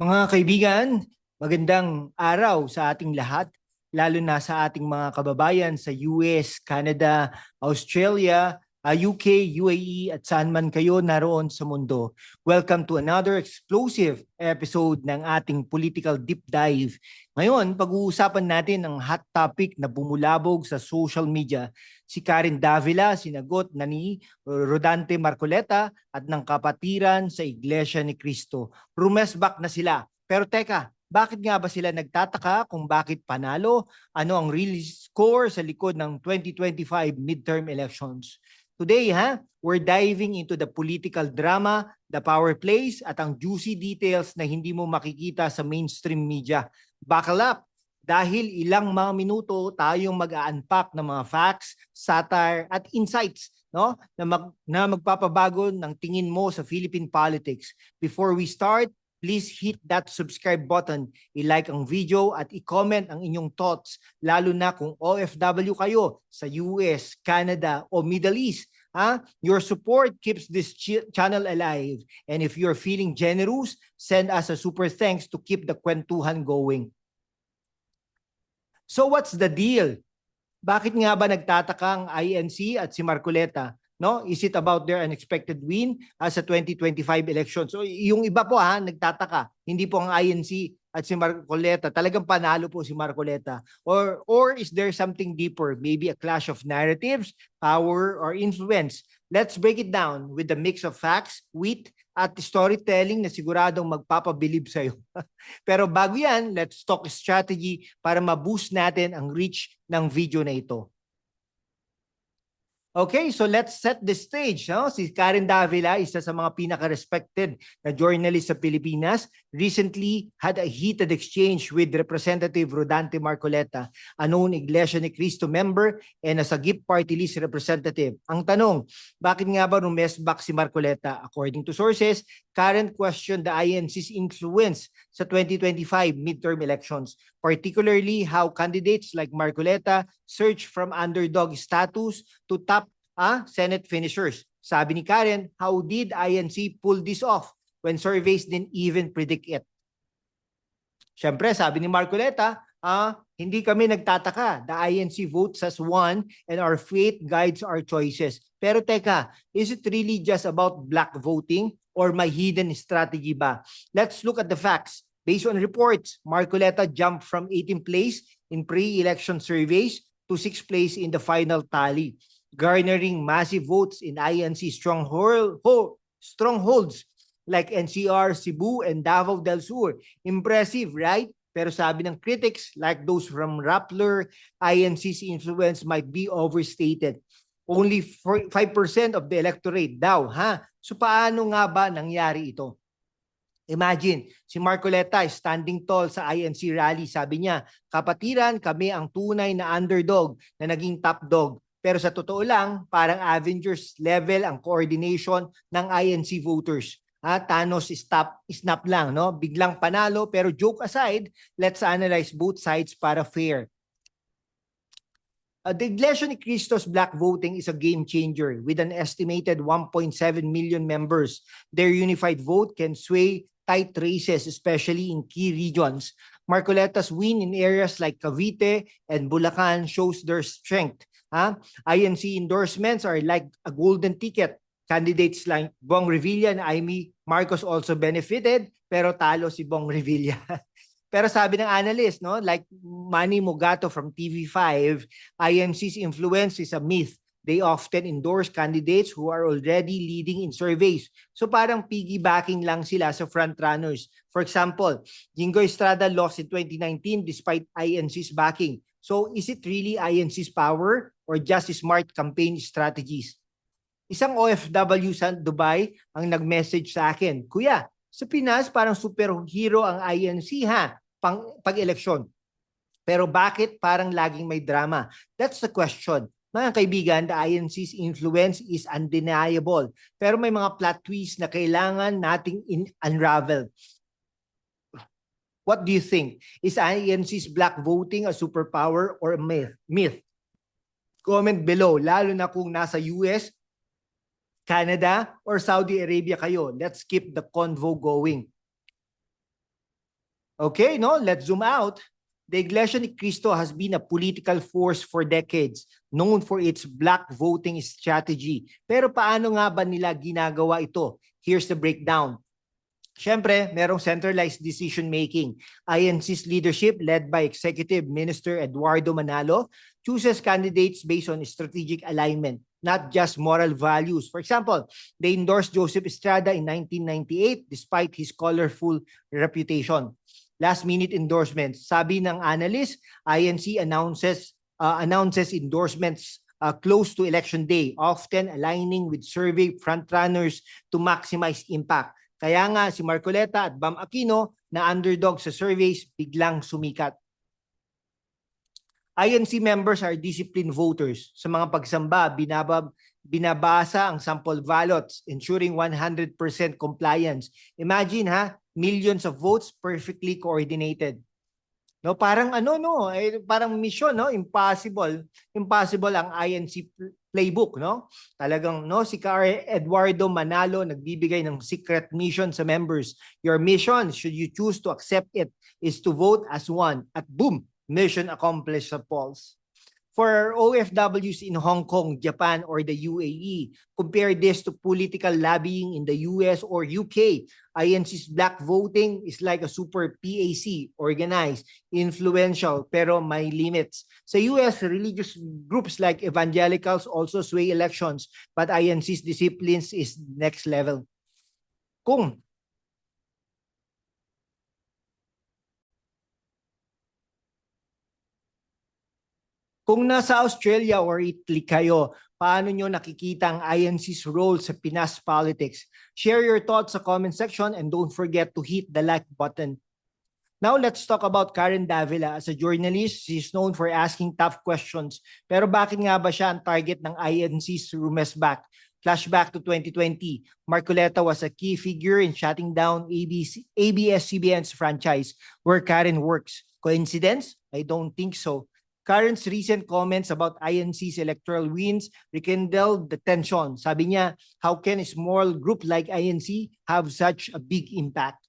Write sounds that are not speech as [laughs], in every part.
Mga kaibigan, magandang araw sa ating lahat, lalo na sa ating mga kababayan sa US, Canada, Australia, uh, UK, UAE at saan man kayo naroon sa mundo. Welcome to another explosive episode ng ating political deep dive. Ngayon, pag-uusapan natin ang hot topic na bumulabog sa social media. Si Karen Davila, sinagot na ni Rodante Marcoleta at ng kapatiran sa Iglesia ni Cristo. Rumesback na sila. Pero teka, bakit nga ba sila nagtataka kung bakit panalo? Ano ang real score sa likod ng 2025 midterm elections? Today, ha, we're diving into the political drama, the power plays, at ang juicy details na hindi mo makikita sa mainstream media. Buckle up! Dahil ilang mga minuto tayong mag-unpack ng mga facts, satire, at insights no? na, mag, na magpapabago ng tingin mo sa Philippine politics. Before we start, please hit that subscribe button, i-like ang video at i-comment ang inyong thoughts, lalo na kung OFW kayo sa US, Canada o Middle East. Ha? Your support keeps this ch- channel alive. And if you're feeling generous, send us a super thanks to keep the kwentuhan going. So what's the deal? Bakit nga ba nagtataka ang INC at si Marcoleta? No? Is it about their unexpected win uh, sa 2025 election? So yung iba po ha, nagtataka. Hindi po ang INC at si Marcoleta. Talagang panalo po si Marcoleta. Or, or is there something deeper? Maybe a clash of narratives, power, or influence? Let's break it down with a mix of facts, wit, at storytelling na siguradong magpapabilib sa'yo. [laughs] Pero bago yan, let's talk strategy para ma-boost natin ang reach ng video na ito. Okay, so let's set the stage. No? Si Karen Davila, isa sa mga pinaka-respected na journalist sa Pilipinas, recently had a heated exchange with Representative Rodante Marcoleta, a known Iglesia ni Cristo member and a Sagip Party List representative. Ang tanong, bakit nga ba rumesback si Marcoleta? According to sources, Karen questioned the INC's influence sa 2025 midterm elections, particularly how candidates like Marcoleta search from underdog status to top ah, Senate finishers. Sabi ni Karen, how did INC pull this off when surveys didn't even predict it? Siyempre, sabi ni Marcoleta, ah, hindi kami nagtataka. The INC votes as one and our faith guides our choices. Pero teka, is it really just about black voting or may hidden strategy ba? Let's look at the facts. Based on reports, Marcoleta jumped from 18th place in pre-election surveys to 6th place in the final tally, garnering massive votes in INC stronghold, ho, strongholds like NCR, Cebu, and Davao del Sur. Impressive, right? Pero sabi ng critics, like those from Rappler, INC's influence might be overstated. Only 4 5% of the electorate daw, ha? So paano nga ba nangyari ito? Imagine, si Marcoleta is standing tall sa INC rally. Sabi niya, kapatiran, kami ang tunay na underdog na naging top dog. Pero sa totoo lang, parang Avengers level ang coordination ng INC voters. Ah, Thanos stop, snap lang, no? Biglang panalo. Pero joke aside, let's analyze both sides para fair. Uh, the Iglesia ni Cristo's black voting is a game changer with an estimated 1.7 million members. Their unified vote can sway tight races, especially in key regions. Marcoleta's win in areas like Cavite and Bulacan shows their strength. Ha? INC endorsements are like a golden ticket. Candidates like Bong Revilla and Amy Marcos also benefited, pero talo si Bong Revilla. [laughs] Pero sabi ng analyst, no, like Manny Mugato from TV5, IMC's influence is a myth. They often endorse candidates who are already leading in surveys. So parang piggybacking lang sila sa frontrunners. For example, Jingo Estrada lost in 2019 despite INC's backing. So is it really INC's power or just smart campaign strategies? Isang OFW sa Dubai ang nag-message sa akin, Kuya, sa Pinas, parang superhero ang INC ha, pang, pag-eleksyon. Pero bakit parang laging may drama? That's the question. Mga kaibigan, the INC's influence is undeniable. Pero may mga plot twists na kailangan nating in unravel. What do you think? Is INC's black voting a superpower or a myth? myth? Comment below, lalo na kung nasa US, Canada, or Saudi Arabia kayo. Let's keep the convo going. Okay, no? Let's zoom out. The Iglesia ni Cristo has been a political force for decades, known for its black voting strategy. Pero paano nga ba nila ginagawa ito? Here's the breakdown. Siyempre, merong centralized decision making. INC's leadership, led by Executive Minister Eduardo Manalo, chooses candidates based on strategic alignment, not just moral values. For example, they endorsed Joseph Estrada in 1998 despite his colorful reputation. Last minute endorsements. Sabi ng analyst, INC announces uh, announces endorsements uh, close to election day, often aligning with survey frontrunners to maximize impact. Kaya nga si Marcoleta at Bam Aquino na underdog sa surveys biglang sumikat. INC members are disciplined voters. Sa mga pagsamba, binabab, binabasa ang sample ballots, ensuring 100% compliance. Imagine ha, millions of votes perfectly coordinated. No, parang ano no, eh, parang mission no, impossible. Impossible ang INC pl- playbook, no? Talagang no si Car Eduardo Manalo nagbibigay ng secret mission sa members. Your mission, should you choose to accept it, is to vote as one. At boom, mission accomplished sa polls. For OFWs in Hong Kong, Japan, or the UAE, compare this to political lobbying in the US or UK. INC's black voting is like a super PAC, organized, influential, pero may limits. Sa US, religious groups like evangelicals also sway elections, but INC's disciplines is next level. Kung Kung nasa Australia or Italy kayo, paano nyo nakikita ang INC's role sa Pinas politics? Share your thoughts sa comment section and don't forget to hit the like button. Now let's talk about Karen Davila. As a journalist, she's known for asking tough questions. Pero bakit nga ba siya ang target ng INC's Rumesback? Flashback to 2020, Marcoleta was a key figure in shutting down ABC, ABS-CBN's franchise where Karen works. Coincidence? I don't think so. Karen's recent comments about INC's electoral wins rekindled the tension. Sabi niya, how can a small group like INC have such a big impact?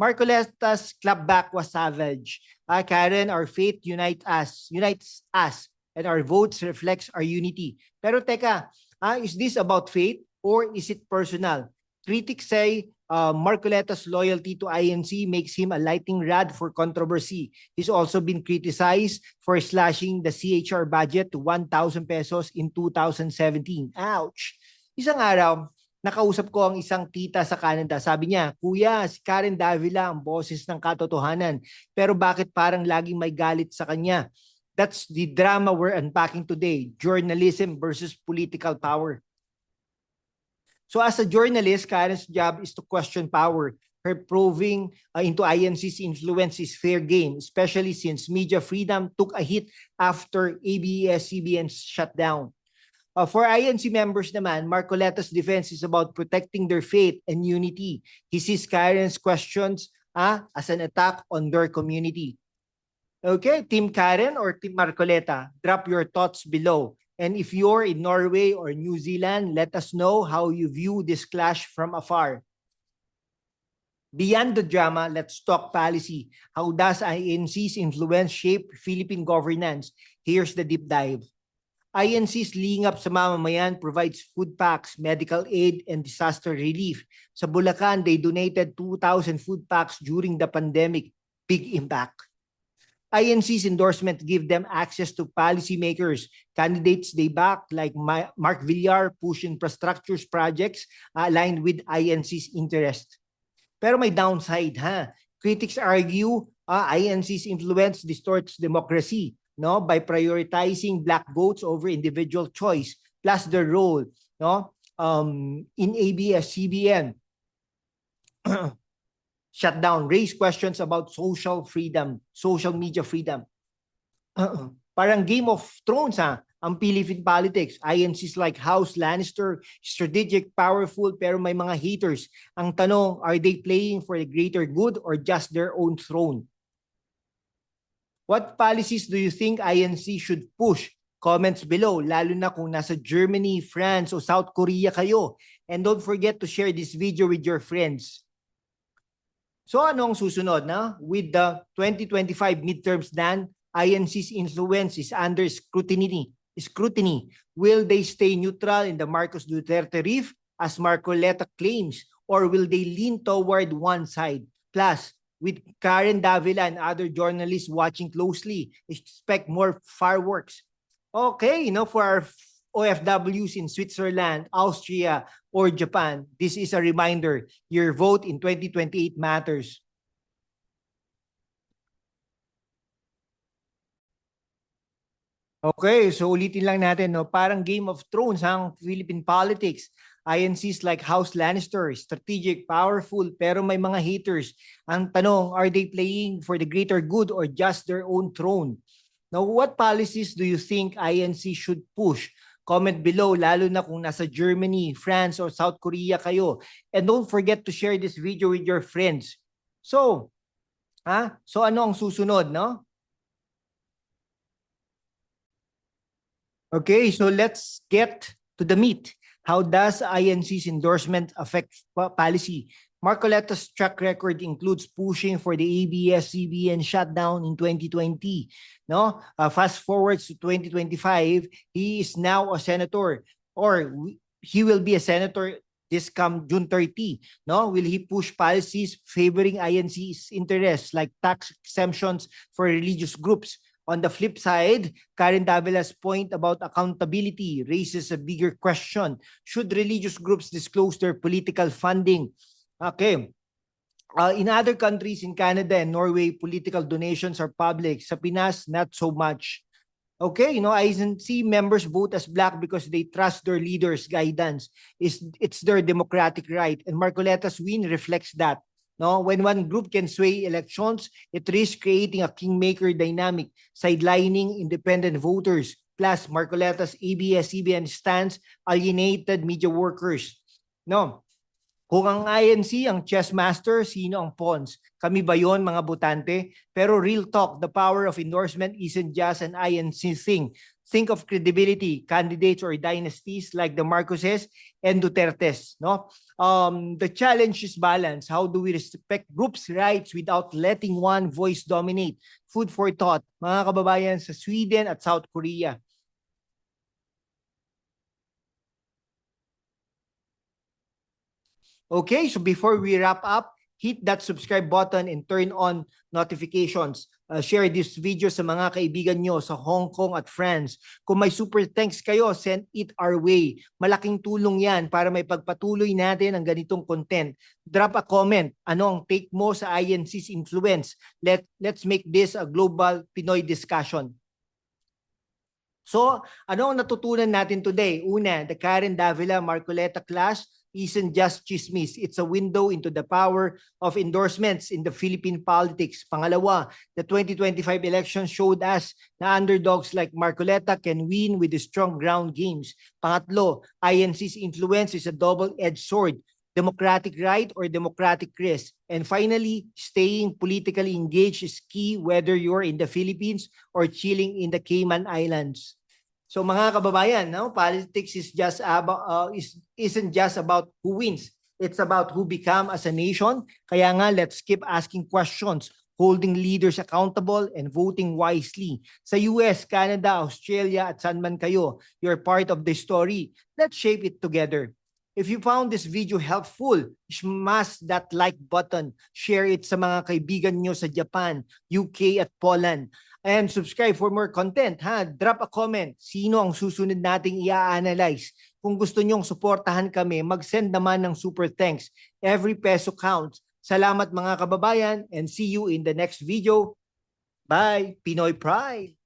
Marcoleta's clapback was savage. Ah, Karen, our faith unite us, unites us, and our votes reflects our unity. Pero teka, ah, is this about faith or is it personal? Critics say uh, Marcoleta's loyalty to INC makes him a lightning rod for controversy. He's also been criticized for slashing the CHR budget to 1,000 pesos in 2017. Ouch! Isang araw, nakausap ko ang isang tita sa Canada. Sabi niya, Kuya, si Karen Davila ang boses ng katotohanan. Pero bakit parang laging may galit sa kanya? That's the drama we're unpacking today. Journalism versus political power. So as a journalist, Karen's job is to question power. Her proving uh, into INC's influence is fair game, especially since media freedom took a hit after ABS-CBN's shutdown. Uh, for INC members naman, Marcoleta's defense is about protecting their faith and unity. He sees Karen's questions ah, as an attack on their community. Okay, Team Karen or Team Marcoleta, drop your thoughts below. And if you're in Norway or New Zealand, let us know how you view this clash from afar. Beyond the drama, let's talk policy. How does INC's influence shape Philippine governance? Here's the deep dive. INC's Lingap sa Mamamayan provides food packs, medical aid, and disaster relief. Sa Bulacan, they donated 2,000 food packs during the pandemic. Big impact. INC's endorsement give them access to policymakers. Candidates they back like Ma- Mark Villar push infrastructures projects aligned with INC's interest. Pero may downside ha. Critics argue uh, INC's influence distorts democracy no by prioritizing black votes over individual choice plus their role no um in ABS-CBN [clears throat] shutdown, raise questions about social freedom, social media freedom. Uh-uh. Parang Game of Thrones ha, ang Philippine politics. INCs like House Lannister, strategic, powerful, pero may mga haters. Ang tanong, are they playing for the greater good or just their own throne? What policies do you think INC should push? Comments below, lalo na kung nasa Germany, France, o South Korea kayo. And don't forget to share this video with your friends. So ano ang susunod na? With the 2025 midterms done, INC's influence is under scrutiny. Scrutiny. Will they stay neutral in the Marcos Duterte reef as Marcoleta claims or will they lean toward one side? Plus, with Karen Davila and other journalists watching closely, expect more fireworks. Okay, you know, for our OFWs in Switzerland, Austria, or Japan, this is a reminder, your vote in 2028 matters. Okay, so ulitin lang natin, no? parang Game of Thrones ang Philippine politics. INCs like House Lannister, strategic, powerful, pero may mga haters. Ang tanong, are they playing for the greater good or just their own throne? Now, what policies do you think INC should push? Comment below, lalo na kung nasa Germany, France, or South Korea kayo. And don't forget to share this video with your friends. So, ha? So ano ang susunod, no? Okay, so let's get to the meat. How does INC's endorsement affect policy? Marcoleta's track record includes pushing for the ABS-CBN shutdown in 2020. No, uh, fast forward to 2025, he is now a senator, or he will be a senator this come June 30. No, will he push policies favoring INC's interests like tax exemptions for religious groups? On the flip side, Karen Davila's point about accountability raises a bigger question. Should religious groups disclose their political funding? Okay. Uh, in other countries, in Canada and Norway, political donations are public. Sa Pinas, not so much. Okay, you know, INC members vote as black because they trust their leaders' guidance. Is it's their democratic right, and Marcoleta's win reflects that. No, when one group can sway elections, it risks creating a kingmaker dynamic, sidelining independent voters. Plus, Marcoleta's ABS-CBN stance alienated media workers. No, kung ang INC ang chess master, sino ang pawns? Kami ba yon mga botante? Pero real talk, the power of endorsement isn't just an INC thing. Think of credibility, candidates or dynasties like the Marcoses and Dutertes. No? Um, the challenge is balance. How do we respect groups' rights without letting one voice dominate? Food for thought, mga kababayan sa Sweden at South Korea. Okay, so before we wrap up, hit that subscribe button and turn on notifications. Uh, share this video sa mga kaibigan nyo sa Hong Kong at France. Kung may super thanks kayo, send it our way. Malaking tulong yan para may pagpatuloy natin ang ganitong content. Drop a comment. Ano ang take mo sa INC's influence? Let, let's make this a global Pinoy discussion. So, ano ang natutunan natin today? Una, the Karen Davila Marcoleta class isn't just chismis. It's a window into the power of endorsements in the Philippine politics. Pangalawa, the 2025 election showed us na underdogs like Marcoleta can win with the strong ground games. Pangatlo, INC's influence is a double-edged sword. Democratic right or democratic risk. And finally, staying politically engaged is key whether you're in the Philippines or chilling in the Cayman Islands. So mga kababayan, no, politics is just about uh, is isn't just about who wins. It's about who become as a nation. Kaya nga let's keep asking questions, holding leaders accountable and voting wisely. Sa US, Canada, Australia at saan man kayo, you're part of the story. Let's shape it together. If you found this video helpful, smash that like button. Share it sa mga kaibigan nyo sa Japan, UK at Poland. And subscribe for more content. Ha? Drop a comment. Sino ang susunod nating i-analyze? Kung gusto nyong suportahan kami, mag-send naman ng super thanks. Every peso counts. Salamat mga kababayan and see you in the next video. Bye! Pinoy Pride!